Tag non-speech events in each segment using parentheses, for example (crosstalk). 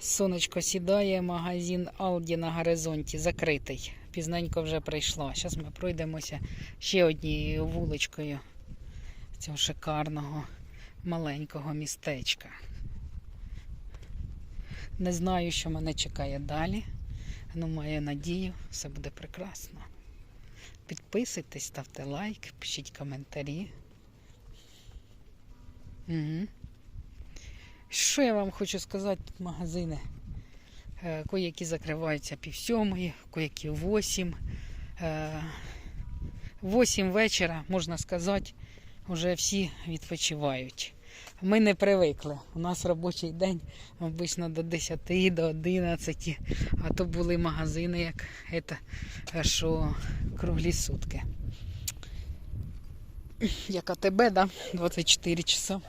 Сонечко сідає, магазин Алді на горизонті закритий. Пізненько вже прийшло. Зараз ми пройдемося ще однією вуличкою цього шикарного маленького містечка. Не знаю, що мене чекає далі. Ну, маю надію, все буде прекрасно. Підписуйтесь, ставте лайк, пишіть коментарі. Угу. Що я вам хочу сказати, тут магазини. Е, Коякі закриваються пів сьомої, коякі восім. Е, Восім вечора, можна сказати, вже всі відпочивають. Ми не привикли. У нас робочий день обично до 10, до 11, а то були магазини, як это, е, що круглі сутки. Як АТБ, да? 24 часа.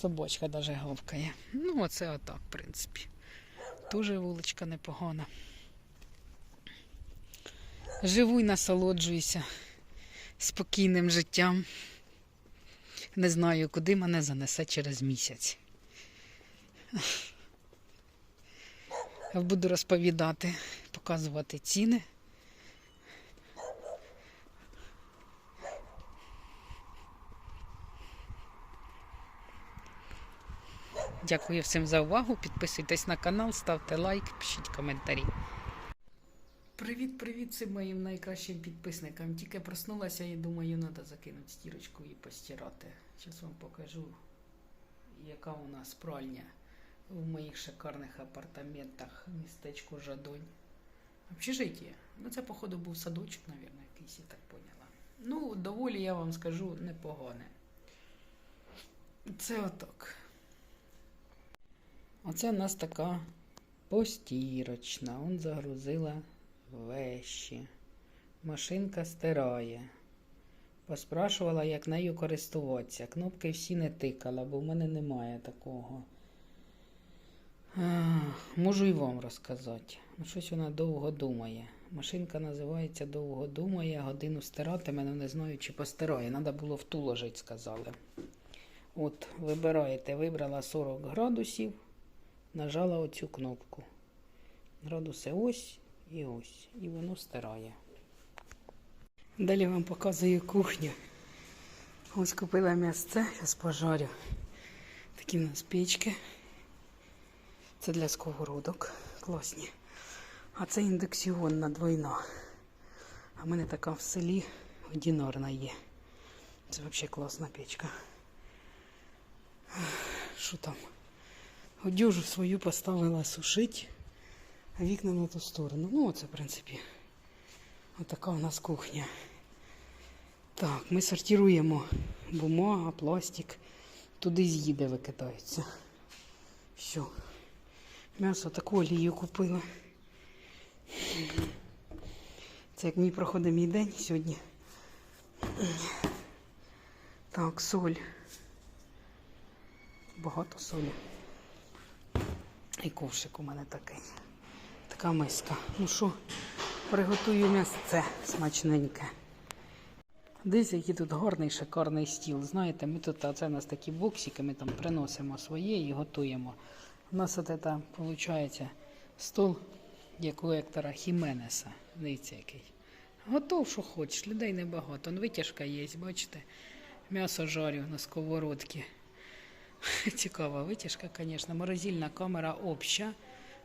Собачка даже гавкає. Ну, оце отак, в принципі. Дуже вуличка непогана. Живу і насолоджуюся спокійним життям. Не знаю, куди мене занесе через місяць. Буду розповідати, показувати ціни. Дякую всім за увагу. Підписуйтесь на канал, ставте лайк, пишіть коментарі. Привіт, привіт всім моїм найкращим підписникам. Тільки проснулася і думаю, треба закинути стірочку і постирати. Зараз вам покажу, яка у нас пральня в моїх шикарних апартаментах містечку Жадонь. Общежиття. Ну, це, походу, був садочок, мабуть, якийсь, я так поняла. Ну, доволі, я вам скажу, непогане. Це отак. Оце в нас така постірочна. Он загрузила вещі. Машинка стирає. Поспрашувала, як нею користуватися. Кнопки всі не тикала, бо в мене немає такого. Можу і вам розказати. Ну, щось вона довго думає. Машинка називається довго думає, годину стиратиме, але не знаю, чи постирає. Треба було в ту ложить, сказали. От, вибираєте, вибрала 40 градусів, нажала оцю кнопку. Градуси ось і ось. І воно стирає. Далі вам показую кухню. Ось купила м'ясце, зараз пожарю. Такі в нас печки. Це для сковородок. Класні. А це індукціонна двойна. А в мене така в селі одинарна є. Це взагалі класна печка. Що там? Одежу свою поставила сушить, а вікна на ту сторону. Ну, оце, в принципі, отака у нас кухня. Так, ми сортируємо бумага, пластик. Туди з'їде викидається. Все. М'ясо таку олію купила. Це як мій проходить мій день сьогодні. Так, соль. Багато солі. І ковшик у мене такий. Така миска. Ну що, приготую м'ясце смачненьке. Дивіться, який тут гарний шикарний стіл. Знаєте, ми тут, оце у нас такі боксики, ми там приносимо своє і готуємо. У нас от це, виходить, стол, як у Ектора Хіменеса. Дивіться, який. Готов, що хочеш, людей небагато. Витяжка є, бачите? М'ясо жарю на сковородці. (laughs) Цікава витяжка, звісно. Морозильна камера обща,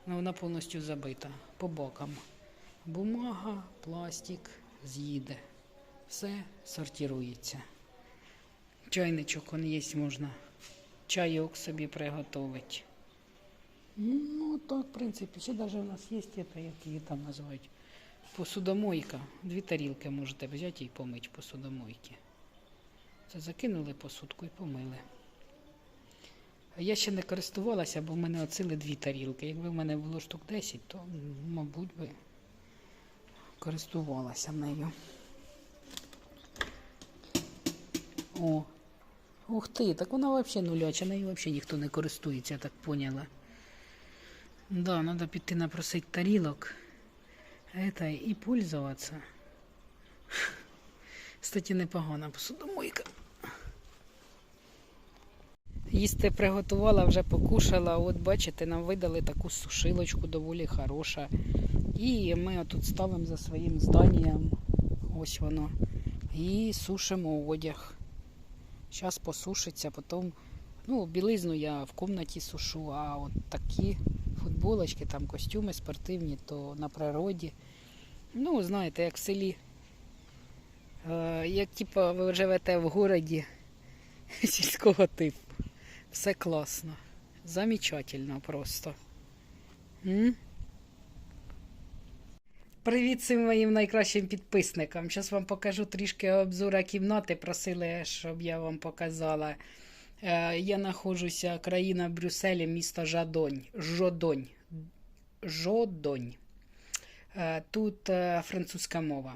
але вона повністю забита по бокам. Бумага, пластик з'їде. Все сортирується. Чайничок он є, можна чайок собі приготувати. Ну, так, в принципі, ще навіть у нас є як її там називають. Посудомойка. Дві тарілки можете взяти і помити посудомойки. Це закинули посудку і помили. Я ще не користувалася, бо в мене оцили дві тарілки. Якби в мене було штук 10, то, мабуть, би користувалася нею. О, ух ти, так вона взагалі нуляча, нею взагалі ніхто не користується, я так поняла. Да, треба піти напросити тарілок. Это і пользоваться. Кстати, непогана посудомойка. Їсти приготувала, вже покушала. От бачите, нам видали таку сушилочку доволі хороша. І ми тут ставимо за своїм зданням. Ось воно. І сушимо одяг. Зараз посушиться, потім. Ну, білизну я в кімнаті сушу, а от такі футболочки, там костюми спортивні, то на природі. Ну, знаєте, як в селі. Е, як типа ви живете в городі (laughs) сільського типу. Все класно. Замечательно просто. М? Привіт всім моїм найкращим підписникам. Зараз вам покажу трішки обзора кімнати. Просили, щоб я вам показала. Е, Я знаходжуся країна Брюсселі, місто Жадонь. Жодонь. Жодонь. Е, Тут е, французька мова.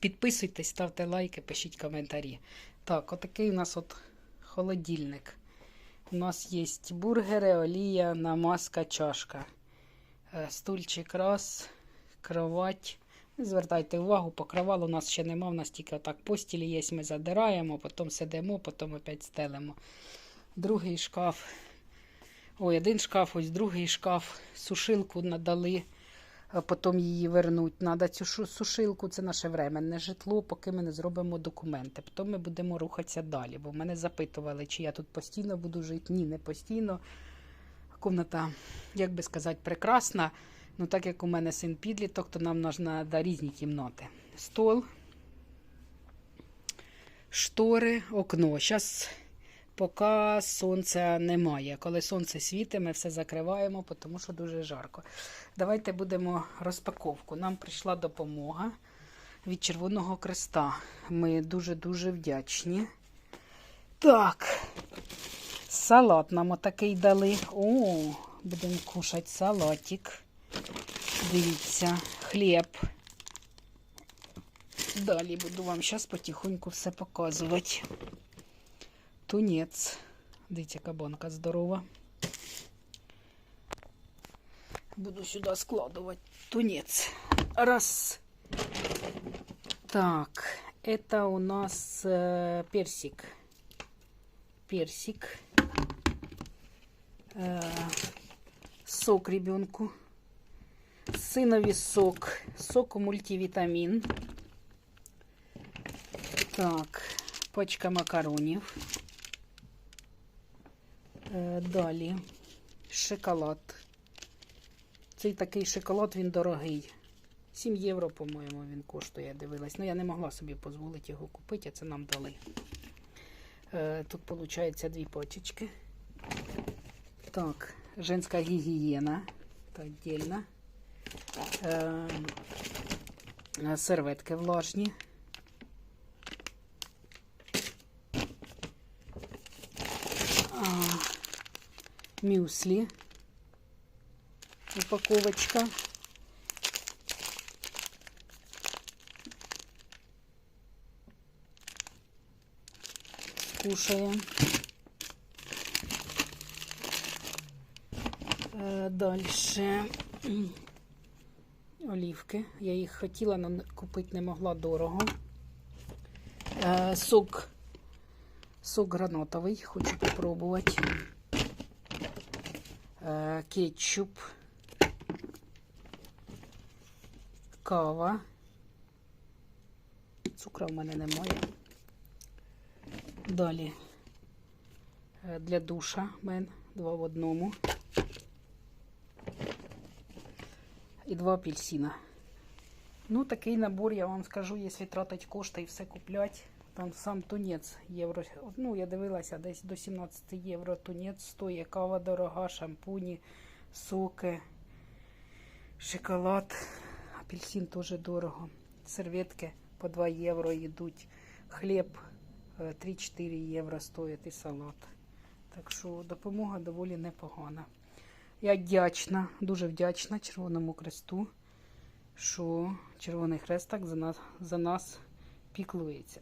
Підписуйтесь, ставте лайки, пишіть коментарі. Так, отакий у нас от холодильник. У нас є бургери, олія, намазка, чашка. Е, Стульчик раз, кровать. Звертайте увагу, покривал у нас ще нема, у нас тільки отак постілі є, ми задираємо, потім сидимо, потім опять стелимо. Другий шкаф. Ой, один шкаф, ось другий шкаф. Сушилку надали, потім її вернуть. Надо цю сушилку, це наше временне житло, поки ми не зробимо документи. Потім ми будемо рухатися далі. Бо мене запитували, чи я тут постійно буду жити. Ні, не постійно. Комната, як би сказати, прекрасна. Ну, так як у мене син підліток, то нам треба різні кімнати. Стол, штори, окно. Зараз поки сонця немає. Коли сонце світить, ми все закриваємо, тому що дуже жарко. Давайте будемо розпаковку. Нам прийшла допомога від Червоного Креста. Ми дуже-дуже вдячні. Так, салат нам отакий дали. О, будемо кушати салатик. Дивіться, хліб. Далі буду вам зараз потихоньку все показувати. Тунець. Дивіться, кабанка здорова. Буду сюди складувати тунець. Раз. Так, это у нас э, персик. Персик. Э, сок ребенку. Сынові сок. Сок мультивітамін. Так, пачка макаронів. Е, Далі шоколад. Цей такий шоколад, він дорогий. 7 євро, по-моєму, він коштує, я дивилась. Ну, я не могла собі дозволити його купити, а це нам дали. Е, Тут, виходить, дві пачечки. Так, женська гігієна. Це віддільно. Е, серветки влажні. А, Мюслі. Упаковочка. Кушаем. Е, Дальше (clears throat) м, олівки. Я їх хотіла, але купити не могла дорого. Е, Сок. Сок гранатовий, хочу попробувати. Е, Кетчуп. Кава. Цукра в мене немає. Далі е, для душа мен два в одному. І два апельсина. Ну, такий набор, я вам скажу, якщо тратить кошти і все куплять. Там сам тунець євро. Ну, я дивилася, десь до 17 євро тунець стоїть, кава дорога, шампуні, соки, шоколад, апельсин теж дорого. Серветки по 2 євро йдуть. Хліб е, 3-4 євро стоїть і салат. Так що допомога доволі непогана. Я вдячна, дуже вдячна Червоному Хресту, що Червоний Хрест так за нас, за нас піклується.